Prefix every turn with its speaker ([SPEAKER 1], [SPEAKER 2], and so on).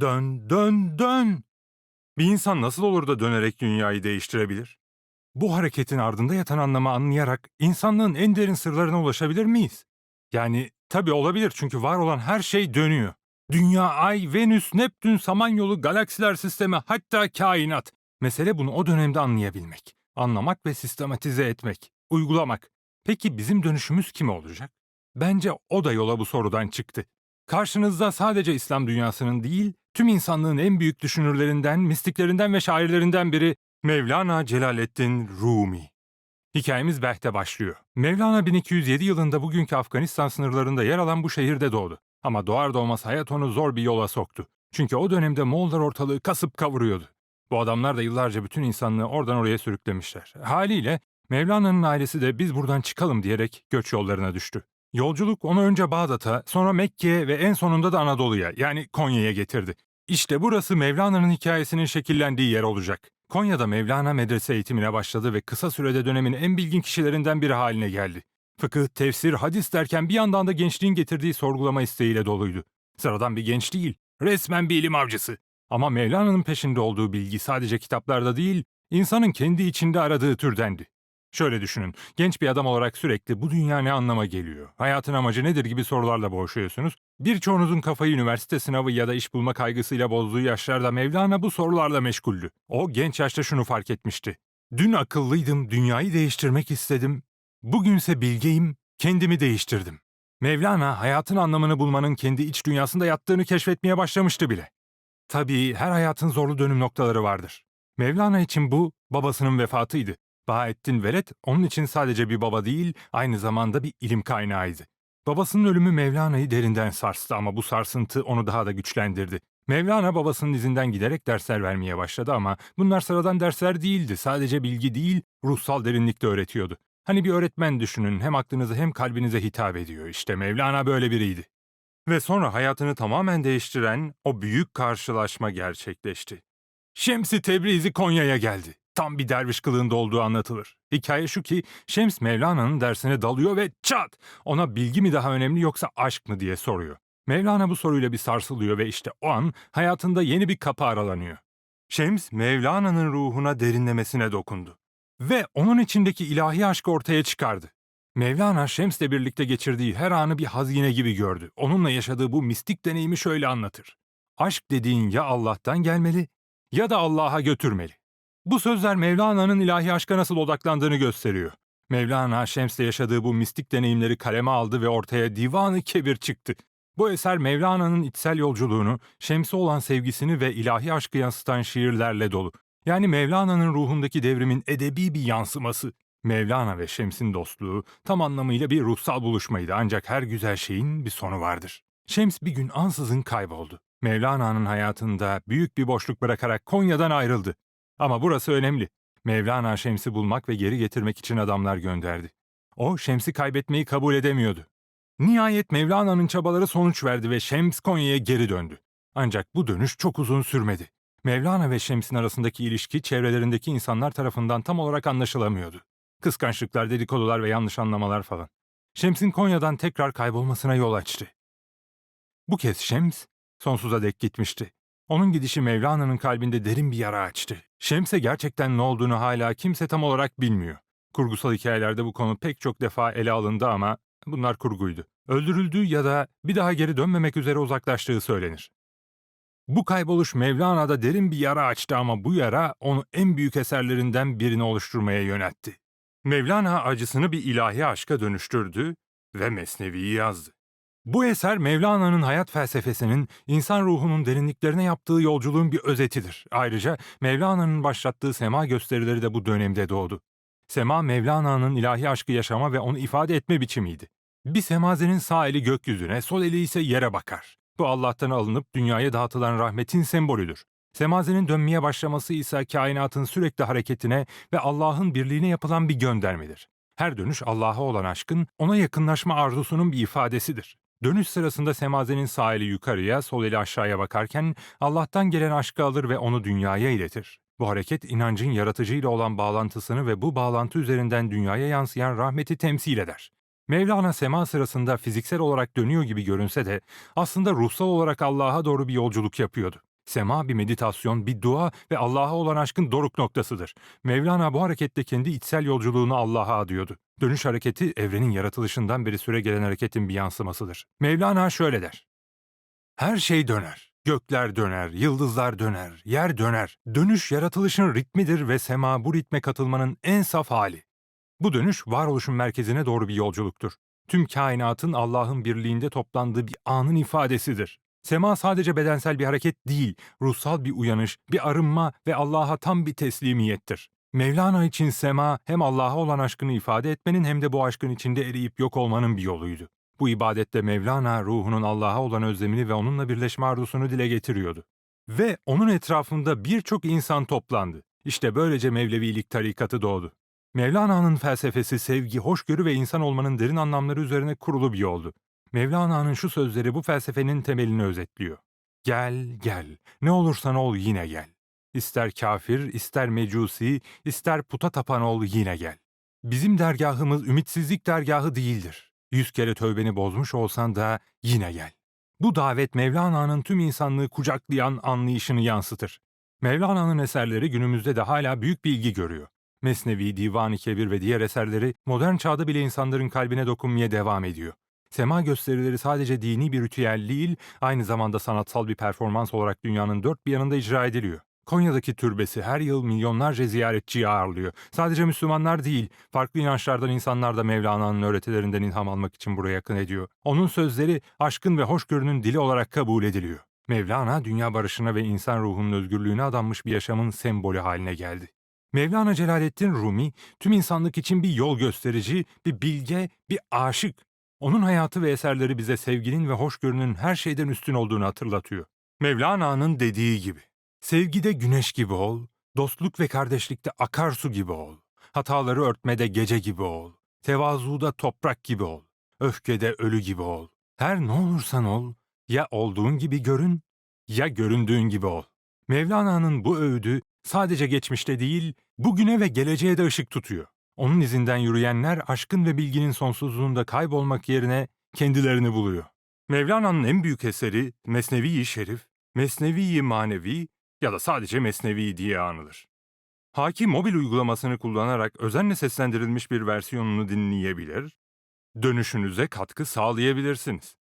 [SPEAKER 1] Dön, dön, dön. Bir insan nasıl olur da dönerek dünyayı değiştirebilir? Bu hareketin ardında yatan anlamı anlayarak insanlığın en derin sırlarına ulaşabilir miyiz? Yani tabii olabilir çünkü var olan her şey dönüyor. Dünya, Ay, Venüs, Neptün, Samanyolu, galaksiler sistemi hatta kainat. Mesele bunu o dönemde anlayabilmek, anlamak ve sistematize etmek, uygulamak. Peki bizim dönüşümüz kime olacak? Bence o da yola bu sorudan çıktı. Karşınızda sadece İslam dünyasının değil, tüm insanlığın en büyük düşünürlerinden, mistiklerinden ve şairlerinden biri Mevlana Celaleddin Rumi. Hikayemiz Behte başlıyor. Mevlana 1207 yılında bugünkü Afganistan sınırlarında yer alan bu şehirde doğdu. Ama doğar doğmaz hayat onu zor bir yola soktu. Çünkü o dönemde Moğollar ortalığı kasıp kavuruyordu. Bu adamlar da yıllarca bütün insanlığı oradan oraya sürüklemişler. Haliyle Mevlana'nın ailesi de biz buradan çıkalım diyerek göç yollarına düştü. Yolculuk onu önce Bağdat'a, sonra Mekke'ye ve en sonunda da Anadolu'ya yani Konya'ya getirdi. İşte burası Mevlana'nın hikayesinin şekillendiği yer olacak. Konya'da Mevlana medrese eğitimine başladı ve kısa sürede dönemin en bilgin kişilerinden biri haline geldi. Fıkıh, tefsir, hadis derken bir yandan da gençliğin getirdiği sorgulama isteğiyle doluydu. Sıradan bir genç değil, resmen bir ilim avcısı. Ama Mevlana'nın peşinde olduğu bilgi sadece kitaplarda değil, insanın kendi içinde aradığı türdendi. Şöyle düşünün, genç bir adam olarak sürekli bu dünya ne anlama geliyor, hayatın amacı nedir gibi sorularla boğuşuyorsunuz. Birçoğunuzun kafayı üniversite sınavı ya da iş bulma kaygısıyla bozduğu yaşlarda Mevlana bu sorularla meşguldü. O genç yaşta şunu fark etmişti. Dün akıllıydım, dünyayı değiştirmek istedim. Bugünse bilgeyim, kendimi değiştirdim. Mevlana hayatın anlamını bulmanın kendi iç dünyasında yattığını keşfetmeye başlamıştı bile. Tabii her hayatın zorlu dönüm noktaları vardır. Mevlana için bu babasının vefatıydı. Bahattin Veled onun için sadece bir baba değil, aynı zamanda bir ilim kaynağıydı. Babasının ölümü Mevlana'yı derinden sarstı ama bu sarsıntı onu daha da güçlendirdi. Mevlana babasının izinden giderek dersler vermeye başladı ama bunlar sıradan dersler değildi. Sadece bilgi değil, ruhsal derinlikte öğretiyordu. Hani bir öğretmen düşünün, hem aklınıza hem kalbinize hitap ediyor. İşte Mevlana böyle biriydi. Ve sonra hayatını tamamen değiştiren o büyük karşılaşma gerçekleşti. Şems-i Tebrizi Konya'ya geldi. Tam bir derviş kılığında olduğu anlatılır. Hikaye şu ki Şems Mevlana'nın dersine dalıyor ve çat! Ona bilgi mi daha önemli yoksa aşk mı diye soruyor. Mevlana bu soruyla bir sarsılıyor ve işte o an hayatında yeni bir kapı aralanıyor. Şems Mevlana'nın ruhuna derinlemesine dokundu. Ve onun içindeki ilahi aşkı ortaya çıkardı. Mevlana Şems'le birlikte geçirdiği her anı bir hazine gibi gördü. Onunla yaşadığı bu mistik deneyimi şöyle anlatır. Aşk dediğin ya Allah'tan gelmeli ya da Allah'a götürmeli. Bu sözler Mevlana'nın ilahi aşka nasıl odaklandığını gösteriyor. Mevlana Şems'le yaşadığı bu mistik deneyimleri kaleme aldı ve ortaya Divan-ı Kebir çıktı. Bu eser Mevlana'nın içsel yolculuğunu, Şems'e olan sevgisini ve ilahi aşkı yansıtan şiirlerle dolu. Yani Mevlana'nın ruhundaki devrimin edebi bir yansıması. Mevlana ve Şems'in dostluğu tam anlamıyla bir ruhsal buluşmaydı ancak her güzel şeyin bir sonu vardır. Şems bir gün ansızın kayboldu. Mevlana'nın hayatında büyük bir boşluk bırakarak Konya'dan ayrıldı. Ama burası önemli. Mevlana Şems'i bulmak ve geri getirmek için adamlar gönderdi. O Şems'i kaybetmeyi kabul edemiyordu. Nihayet Mevlana'nın çabaları sonuç verdi ve Şems Konya'ya geri döndü. Ancak bu dönüş çok uzun sürmedi. Mevlana ve Şems'in arasındaki ilişki çevrelerindeki insanlar tarafından tam olarak anlaşılamıyordu. Kıskançlıklar, dedikodular ve yanlış anlamalar falan. Şems'in Konya'dan tekrar kaybolmasına yol açtı. Bu kez Şems sonsuza dek gitmişti. Onun gidişi Mevlana'nın kalbinde derin bir yara açtı. Şems'e gerçekten ne olduğunu hala kimse tam olarak bilmiyor. Kurgusal hikayelerde bu konu pek çok defa ele alındı ama bunlar kurguydu. Öldürüldüğü ya da bir daha geri dönmemek üzere uzaklaştığı söylenir. Bu kayboluş Mevlana'da derin bir yara açtı ama bu yara onu en büyük eserlerinden birini oluşturmaya yöneltti. Mevlana acısını bir ilahi aşka dönüştürdü ve Mesnevi'yi yazdı. Bu eser Mevlana'nın hayat felsefesinin insan ruhunun derinliklerine yaptığı yolculuğun bir özetidir. Ayrıca Mevlana'nın başlattığı sema gösterileri de bu dönemde doğdu. Sema Mevlana'nın ilahi aşkı yaşama ve onu ifade etme biçimiydi. Bir semazenin sağ eli gökyüzüne, sol eli ise yere bakar. Bu Allah'tan alınıp dünyaya dağıtılan rahmetin sembolüdür. Semazenin dönmeye başlaması ise kainatın sürekli hareketine ve Allah'ın birliğine yapılan bir göndermedir. Her dönüş Allah'a olan aşkın, ona yakınlaşma arzusunun bir ifadesidir. Dönüş sırasında semazenin sağ eli yukarıya, sol eli aşağıya bakarken Allah'tan gelen aşkı alır ve onu dünyaya iletir. Bu hareket inancın yaratıcıyla olan bağlantısını ve bu bağlantı üzerinden dünyaya yansıyan rahmeti temsil eder. Mevlana sema sırasında fiziksel olarak dönüyor gibi görünse de aslında ruhsal olarak Allah'a doğru bir yolculuk yapıyordu. Sema bir meditasyon, bir dua ve Allah'a olan aşkın doruk noktasıdır. Mevlana bu harekette kendi içsel yolculuğunu Allah'a adıyordu. Dönüş hareketi evrenin yaratılışından beri süre gelen hareketin bir yansımasıdır. Mevlana şöyle der. Her şey döner. Gökler döner, yıldızlar döner, yer döner. Dönüş yaratılışın ritmidir ve sema bu ritme katılmanın en saf hali. Bu dönüş varoluşun merkezine doğru bir yolculuktur. Tüm kainatın Allah'ın birliğinde toplandığı bir anın ifadesidir. Sema sadece bedensel bir hareket değil, ruhsal bir uyanış, bir arınma ve Allah'a tam bir teslimiyettir. Mevlana için sema hem Allah'a olan aşkını ifade etmenin hem de bu aşkın içinde eriyip yok olmanın bir yoluydu. Bu ibadette Mevlana ruhunun Allah'a olan özlemini ve onunla birleşme arzusunu dile getiriyordu. Ve onun etrafında birçok insan toplandı. İşte böylece Mevlevilik tarikatı doğdu. Mevlana'nın felsefesi sevgi, hoşgörü ve insan olmanın derin anlamları üzerine kurulu bir yoldu. Mevlana'nın şu sözleri bu felsefenin temelini özetliyor. Gel, gel, ne olursan ol yine gel. İster kafir, ister mecusi, ister puta tapan ol yine gel. Bizim dergahımız ümitsizlik dergahı değildir. Yüz kere tövbeni bozmuş olsan da yine gel. Bu davet Mevlana'nın tüm insanlığı kucaklayan anlayışını yansıtır. Mevlana'nın eserleri günümüzde de hala büyük bir ilgi görüyor. Mesnevi, Divan-ı Kebir ve diğer eserleri modern çağda bile insanların kalbine dokunmaya devam ediyor. Sema gösterileri sadece dini bir ritüel değil, aynı zamanda sanatsal bir performans olarak dünyanın dört bir yanında icra ediliyor. Konya'daki türbesi her yıl milyonlarca ziyaretçiyi ağırlıyor. Sadece Müslümanlar değil, farklı inançlardan insanlar da Mevlana'nın öğretilerinden ilham almak için buraya yakın ediyor. Onun sözleri aşkın ve hoşgörünün dili olarak kabul ediliyor. Mevlana, dünya barışına ve insan ruhunun özgürlüğüne adanmış bir yaşamın sembolü haline geldi. Mevlana Celaleddin Rumi, tüm insanlık için bir yol gösterici, bir bilge, bir aşık. Onun hayatı ve eserleri bize sevginin ve hoşgörünün her şeyden üstün olduğunu hatırlatıyor. Mevlana'nın dediği gibi, sevgide güneş gibi ol, dostluk ve kardeşlikte akarsu gibi ol, hataları örtmede gece gibi ol, tevazuda toprak gibi ol, öfkede ölü gibi ol. Her ne olursan ol, ya olduğun gibi görün, ya göründüğün gibi ol. Mevlana'nın bu öğüdü sadece geçmişte değil, bugüne ve geleceğe de ışık tutuyor. Onun izinden yürüyenler aşkın ve bilginin sonsuzluğunda kaybolmak yerine kendilerini buluyor. Mevlana'nın en büyük eseri Mesnevi-i Şerif, Mesnevi-i Manevi ya da sadece Mesnevi diye anılır. Haki mobil uygulamasını kullanarak özenle seslendirilmiş bir versiyonunu dinleyebilir, dönüşünüze katkı sağlayabilirsiniz.